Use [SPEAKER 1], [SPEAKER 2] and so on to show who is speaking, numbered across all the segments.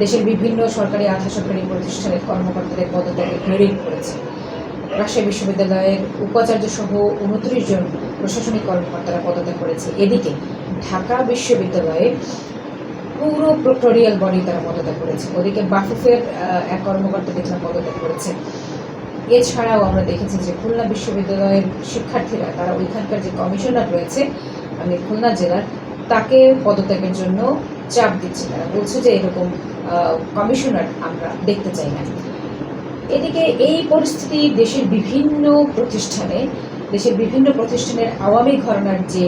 [SPEAKER 1] দেশের বিভিন্ন সরকারি আধা সরকারি প্রতিষ্ঠানের কর্মকর্তাদের পদত্যাগে প্রেরিত করেছে। রাজশাহী বিশ্ববিদ্যালয়ের উপাচার্য সহ উনত্রিশ জন প্রশাসনিক কর্মকর্তারা পদত্যাগ করেছে। এদিকে ঢাকা বিশ্ববিদ্যালয়ে পুরো প্রক্টোরিয়াল বডি তারা পদত্যাগ করেছে। ওদিকে বাফুফের এক কর্মকর্তা দেখলাম পদত্যাগ করেছে। এছাড়াও আমরা দেখেছি যে খুলনা বিশ্ববিদ্যালয়ের শিক্ষার্থীরা, তারা ওইখানকার যে কমিশনার রয়েছে আমি খুলনা জেলার, তাকে পদত্যাগের জন্য চাপ দিচ্ছে। তারা বলছে যে এরকম কমিশনার আমরা দেখতে চাই না। এদিকে এই পরিস্থিতি দেশের বিভিন্ন প্রতিষ্ঠানে, দেশের বিভিন্ন প্রতিষ্ঠানের আওয়ামী ঘরানার যে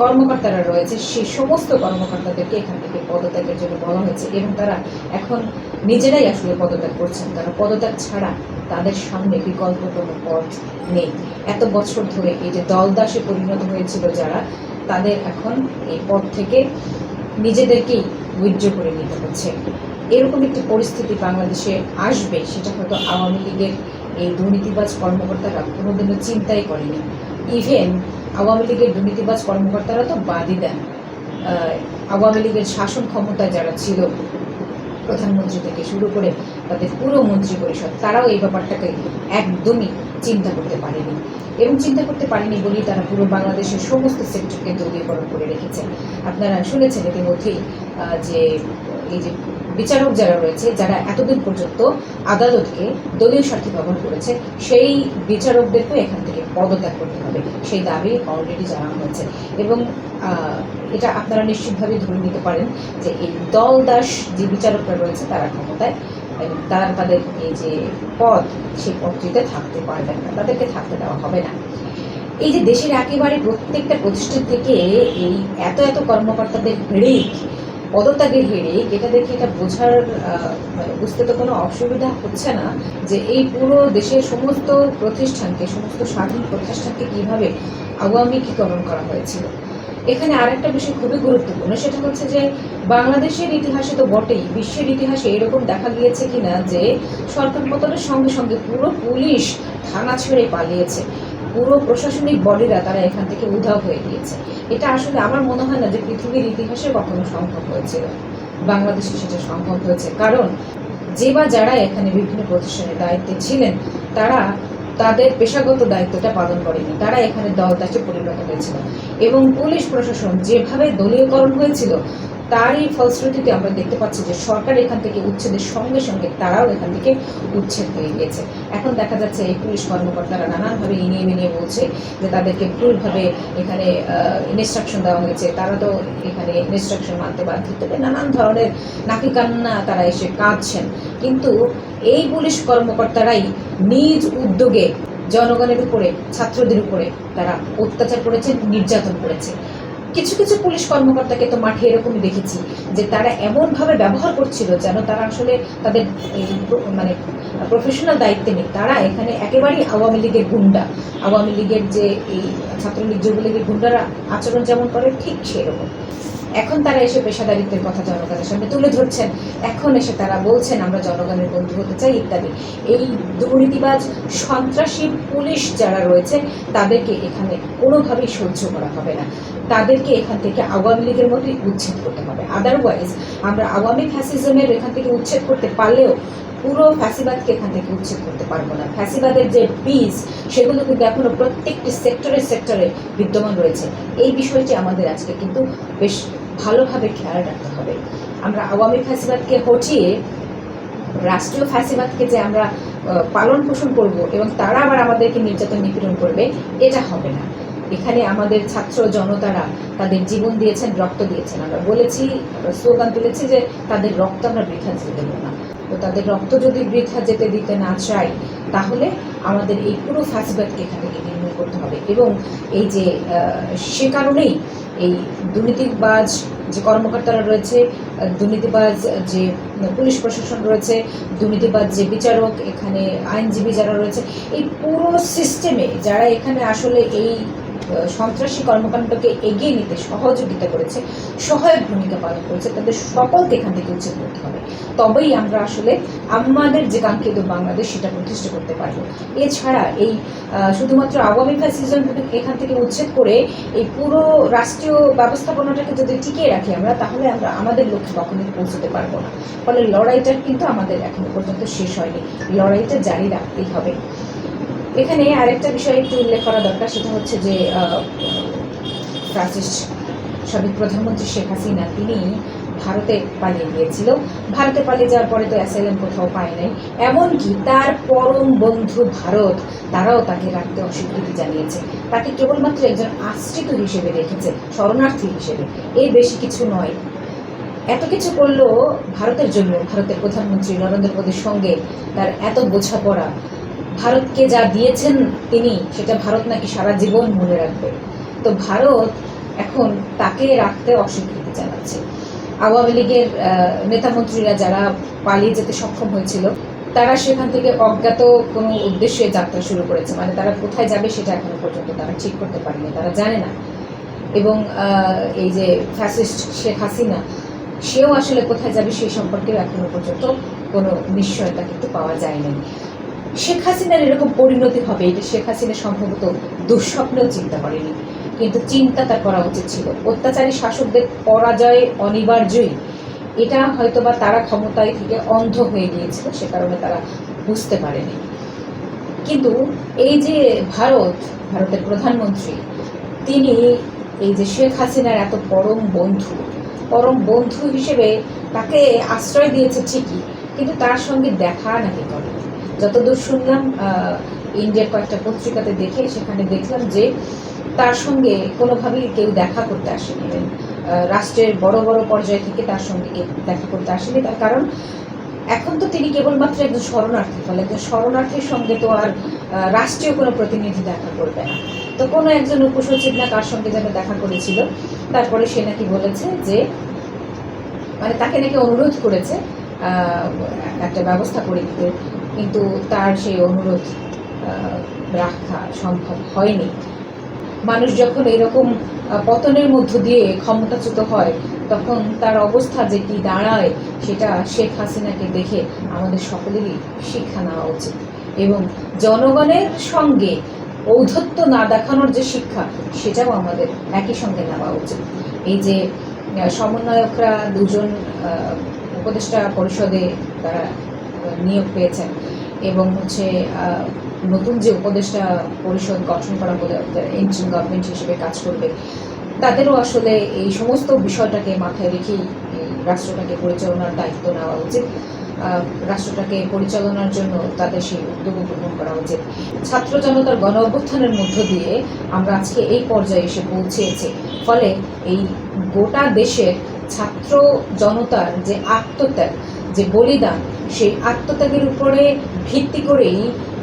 [SPEAKER 1] কর্মকর্তারা রয়েছে সেই সমস্ত কর্মকর্তাদেরকে এখান থেকে পদত্যাগের জন্য বলা হয়েছে এবং তারা এখন নিজেরাই আসলে পদত্যাগ করছেন। তারা পদত্যাগ ছাড়া তাদের সামনে বিকল্প কোনো পথ নেই। এত বছর ধরে এই যে দলদাসে পরিণত হয়েছিল যারা, তাদের এখন এই পদ থেকে নিজেদেরকেই উইথড্র করে নিতে হচ্ছে। এরকম একটি পরিস্থিতি বাংলাদেশে আসবে, সেটা হয়তো আওয়ামী লীগের এই দুর্নীতিবাজ কর্মকর্তারা কোনোদিনও চিন্তাই করেনি। ইভেন আওয়ামী লীগের দুর্নীতিবাজ কর্মকর্তারা তো বাদই দেন। আওয়ামী লীগের শাসন ক্ষমতায় যারা ছিল, প্রধানমন্ত্রী থেকে শুরু করে তাদের পুরো মন্ত্রী পরিষদ তারাও এই ব্যাপারটাকে একদমই চিন্তা করতে পারেনি। এবং চিন্তা করতে পারেনি বলেই তারা পুরো বাংলাদেশের সমস্ত সেক্টরকে দলীয়করণ করে রেখেছে। আপনারা শুনেছেন ইতিমধ্যেই যে, এই যে বিচারক যারা রয়েছে, যারা এতদিন পর্যন্ত আদালতকে দলীয় স্বার্থে ব্যবহার করেছে, সেই বিচারকদেরকেও এখান থেকে পদত্যাগ করতে হবে। সেই দাবি অলরেডি জানানো হয়েছে। এবং এটা আপনারা নিশ্চিতভাবেই ধরে নিতে পারেন যে এই দল দাস যে বিচারকরা রয়েছে, তারা ক্ষমতায় তারা তাদের এই যে পদ সেই পদটিতে থাকতে পারবেন না, তাদেরকে থাকতে দেওয়া হবে না। এই যে দেশের একেবারে প্রত্যেকটা প্রতিষ্ঠান থেকে এই এত এত কর্মকর্তাদের হিড়িক পদত্যাগের হিড়িক এটা দেখে এটা বোঝার মানে বুঝতে তো কোনো অসুবিধা হচ্ছে না যে এই পুরো দেশের সমস্ত প্রতিষ্ঠানকে, সমস্ত স্বাধীন প্রতিষ্ঠানকে কীভাবে আওয়ামীকরণ করা হয়েছিল। এখানে আরেকটা বিষয় খুবই গুরুত্বপূর্ণ, সেটা হচ্ছে যে বাংলাদেশের ইতিহাসে তো বটেই, বিশ্বের ইতিহাসে এরকম দেখা গিয়েছে কিনা যে সরকার পতনের সঙ্গে সঙ্গে পুরো পুলিশ থানা ছেড়ে পালিয়েছে। পুরো প্রশাসনিক বডিরা তারা এখান থেকে উধাও হয়ে গিয়েছে। এটা আসলে আমার মনে হয় না যে পৃথিবীর ইতিহাসে কখনো সম্ভব হয়েছিল। বাংলাদেশে সেটা সম্ভব হয়েছে। কারণ যে বা যারা এখানে বিভিন্ন প্রতিষ্ঠানের দায়িত্বে ছিলেন, তারা তাদের পেশাগত দায়িত্বটা পালন করেনি। তারা এখানে দলদাসে পরিণত হয়েছিল। এবং পুলিশ প্রশাসন যেভাবে দলীয়করণ হয়েছিল তারই ফলশ্রুতিতে আমরা দেখতে পাচ্ছি যে সরকার এখান থেকে উচ্ছেদের সঙ্গে সঙ্গে তারাও এখান থেকে উচ্ছেদ হয়ে গিয়েছে এখন দেখা যাচ্ছে এই পুলিশ কর্মকর্তারা নানানভাবে ইনিয়ে মিনিয়ে বলছে যে তাদেরকে ভুলভাবে এখানে ইনস্ট্রাকশন দেওয়া হয়েছে। তারা তো এখানে ইনস্ট্রাকশন মানতে বাধ্য। তবে নানান ধরনের নাকি কান্না তারা এসে কাঁদছেন। কিন্তু এই পুলিশ কর্মকর্তারাই নিজ উদ্যোগে জনগণের উপরে, ছাত্রদের উপরে তারা অত্যাচার করেছে নির্যাতন করেছে কিছু কিছু পুলিশ কর্মকর্তাকে তো মাঠে এরকমই দেখেছি যে তারা এমনভাবে ব্যবহার করছিল যেন তারা আসলে তাদের মানে প্রফেশনাল দায়িত্বে নেই। তারা এখানে একেবারেই আওয়ামী লীগের গুন্ডা। আওয়ামী লীগের যে এই ছাত্রলীগ, যুবলীগের গুন্ডারা আচরণ যেমন করে, ঠিক সেরকম। এখন তারা এসে পেশাদারিত্বের কথা জনগণের সামনে তুলে ধরছেন। এখন এসে তারা বলছেন, আমরা জনগণের বন্ধু হতে চাই, ইত্যাদি। এই দুর্নীতিবাজ, সন্ত্রাসী পুলিশ যারা রয়েছে, তাদেরকে এখানে কোনোভাবেই সহ্য করা হবে না। তাদেরকে এখান থেকে আওয়ামী লীগের মতোই উচ্ছেদ করতে হবে। আদারওয়াইজ আমরা আওয়ামী ফ্যাসিজমের এখান থেকে উচ্ছেদ করতে পারলেও পুরো ফ্যাসিবাদকে এখান থেকে উচ্ছেদ করতে পারব না। ফ্যাসিবাদের যে বীজ, সেগুলো কিন্তু এখনও প্রত্যেকটি সেক্টরে সেক্টরে বিদ্যমান রয়েছে। এই বিষয়টি আমাদের আজকে কিন্তু বেশ ভালোভাবে খেয়াল রাখতে হবে। আমরা আওয়ামী ফ্যাসিবাদকে হটিয়ে, রাষ্ট্রীয় ফ্যাসিবাদকে যে আমরা পালন পোষণ করব এবং তারা আবার আমাদেরকে নির্যাতন নিপীড়ন করবে, এটা হবে না। এখানে আমাদের ছাত্র জনতারা তাদের জীবন দিয়েছেন, রক্ত দিয়েছেন। আমরা বলেছি স্লোগান তুলেছি যে তাদের রক্ত আমরা বৃথা যেতে দেবো না। তো তাদের রক্ত যদি বৃথা যেতে দিতে না চাই, তাহলে আমাদের এই পুরো ফ্যাসিবাদকে এখান করতে হবে। এবং এই যে সে কারণেই এই দুর্নীতিবাজ যে কর্মকর্তারা রয়েছে, দুর্নীতিবাজ যে পুলিশ প্রশাসন রয়েছে, দুর্নীতিবাজ যে বিচারক, এখানে আইনজীবী যারা রয়েছে, এই পুরো সিস্টেমে যারা এখানে আসলে এই সন্ত্রাসী কর্মকাণ্ডকে এগিয়ে নিতে সহযোগিতা করেছে, সহায়ক ভূমিকা পালন করেছে, তাদের সকলকে এখান থেকে উচ্ছেদ করতে হবে। তবেই আমরা আসলে আমাদের যে কাঙ্ক্ষিত বাংলাদেশ সেটা প্রতিষ্ঠা করতে পারব। এছাড়া এই শুধুমাত্র আওয়ামী ফ্যাসিজম এখান থেকে উচ্ছেদ করে এই পুরো রাষ্ট্রীয় ব্যবস্থাপনাটাকে যদি টিকিয়ে রাখি আমরা, তাহলে আমরা আমাদের লক্ষ্যে কখনোই পৌঁছতে পারব না। ফলে লড়াইটা কিন্তু আমাদের এখনও পর্যন্ত শেষ হয়নি। লড়াইটা জারি রাখতেই হবে। এখানে আরেকটা বিষয় একটু উল্লেখ করা দরকার সেটা হচ্ছে যে আহ, ফ্রান্সিস সাবেক প্রধানমন্ত্রী শেখ হাসিনা তিনি ভারতে পালিয়ে গিয়েছিল। ভারতে পালিয়ে যাওয়ার পরে তো অ্যাসাইলাম কোথাও পায় নাই। এমনকি তার পরম বন্ধু ভারত তারাও তাকে রাখতে অস্বীকৃতি জানিয়েছে। তাকে কেবলমাত্র একজন আশ্রিত হিসেবে রেখেছে শরণার্থী হিসেবে। এই বেশি কিছু নয়। এত কিছু করল ভারতের জন্য ভারতের প্রধানমন্ত্রী নরেন্দ্র মোদীর সঙ্গে তার এত বোঝাপড়া ভারতকে যা দিয়েছেন তিনি, সেটা ভারত নাকি সারা জীবন মনে রাখবে। তো ভারত এখন তাকে রাখতে অস্বীকৃতি জানাচ্ছে। আওয়ামী লীগের নেতামন্ত্রীরা যারা পালিয়ে যেতে সক্ষম হয়েছিল, তারা সেখান থেকে অজ্ঞাত কোনো উদ্দেশ্যে যাত্রা শুরু করেছে। মানে তারা কোথায় যাবে সেটা এখনও পর্যন্ত তারা ঠিক করতে পারেনি, তারা জানে না। এবং এই যে ফ্যাসিস্ট শেখ হাসিনা, সেও আসলে কোথায় যাবে সেই সম্পর্কেও এখনও পর্যন্ত কোনো নিশ্চয়তা কিন্তু পাওয়া যায়নি। শেখ হাসিনার এরকম পরিণতি হবে এটা শেখ হাসিনা সম্ভবত দুঃস্বপ্নেও চিন্তা করেনি। কিন্তু চিন্তা তার করা উচিত ছিল। অত্যাচারী শাসকদের পরাজয় অনিবার্যই। এটা হয়তো বা তারা ক্ষমতায় থেকে অন্ধ হয়ে গিয়েছিল, সে কারণে তারা বুঝতে পারেনি। কিন্তু এই যে ভারত, ভারতের প্রধানমন্ত্রী, তিনি এই যে শেখ হাসিনার এত পরম বন্ধু পরম বন্ধু হিসেবে তাকে আশ্রয় দিয়েছে ঠিকই, কিন্তু তার সঙ্গে দেখা নাকি করে যতদূর শুনলাম ইন্ডিয়ার কয়েকটা পত্রিকাতে দেখে সেখানে দেখলাম যে তার সঙ্গে কোনোভাবেই কেউ দেখা করতে আসেনি। রাষ্ট্রের বড় বড় পর্যায় থেকে তার সঙ্গে দেখা করতে আসেনি। তার কারণ, এখন তো তিনি কেবলমাত্র একজন শরণার্থী, ফলে একজন শরণার্থীর সঙ্গে তো আর রাষ্ট্রীয় কোনো প্রতিনিধি দেখা করবে না। তো কোনো একজন উপসচিব না কার সঙ্গে যেন দেখা করেছিল, তারপরে সে নাকি বলেছে যে মানে তাকে নাকি অনুরোধ করেছে একটা ব্যবস্থা করে দিতে। কিন্তু তার সেই অনুরোধ রাখা সম্ভব হয়নি। মানুষ যখন এরকম পতনের মধ্য দিয়ে ক্ষমতাচ্যুত হয়, তখন তার অবস্থা যে কি দাঁড়ায়, সেটা শেখ হাসিনাকে দেখে আমাদের সকলেরই শিক্ষা নেওয়া উচিত। এবং জনগণের সঙ্গে ঔদ্ধত্য না দেখানোর যে শিক্ষা, সেটাও আমাদের একই সঙ্গে নেওয়া উচিত। এই যে সমন্বয়করা দুজন উপদেষ্টা পরিষদে তারা নিয়োগ পেয়েছেন এবং হচ্ছে নতুন যে উপদেষ্টা পরিষদ গঠন করা বলে ইন্টারিম গভর্নমেন্ট হিসেবে কাজ করবে, তাদেরও আসলে এই সমস্ত বিষয়টাকে মাথায় রেখেই এই রাষ্ট্রটাকে পরিচালনার দায়িত্ব নেওয়া উচিত। রাষ্ট্রটাকে পরিচালনার জন্য তাদের সেই উদ্যোগ গ্রহণ করা উচিত। ছাত্র জনতার গণ অভ্যুত্থানের মধ্য দিয়ে আমরা আজকে এই পর্যায়ে এসে পৌঁছেছি। ফলে এই গোটা দেশের ছাত্র জনতার যে আত্মত্যাগ, যে বলিদান সেই আত্মত্যাগের উপরে ভিত্তি করেই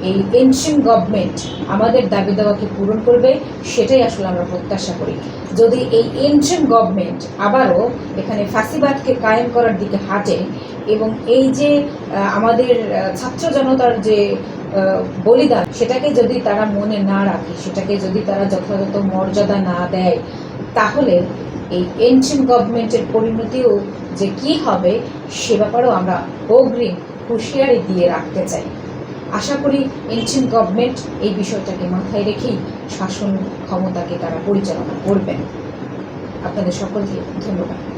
[SPEAKER 1] এই এনশিন গভর্নমেন্ট আমাদের দাবি দাওয়াকে পূরণ করবে, সেটাই আসলে আমরা প্রত্যাশা করি। যদি এই এনশিন গভর্নমেন্ট আবারও এখানে ফাঁসিবাদকে কায়েম করার দিকে হাঁটে এবং এই যে আমাদের ছাত্র জনতার যে বলিদান, সেটাকে যদি তারা মনে না রাখে, সেটাকে যদি তারা যথাযথ মর্যাদা না দেয়, তাহলে এই এনশিন গভর্নমেন্টের পরিণতিও যে কি হবে, সে ব্যাপারেও আমরা অগ্রিম হুঁশিয়ারি দিয়ে রাখতে চাই। আশা করি এনশিন গভর্নমেন্ট এই বিষয়টাকে মাথায় রেখেই শাসন ক্ষমতাকে তারা পরিচালনা করবেন। আপনাদের সকলকে ধন্যবাদ।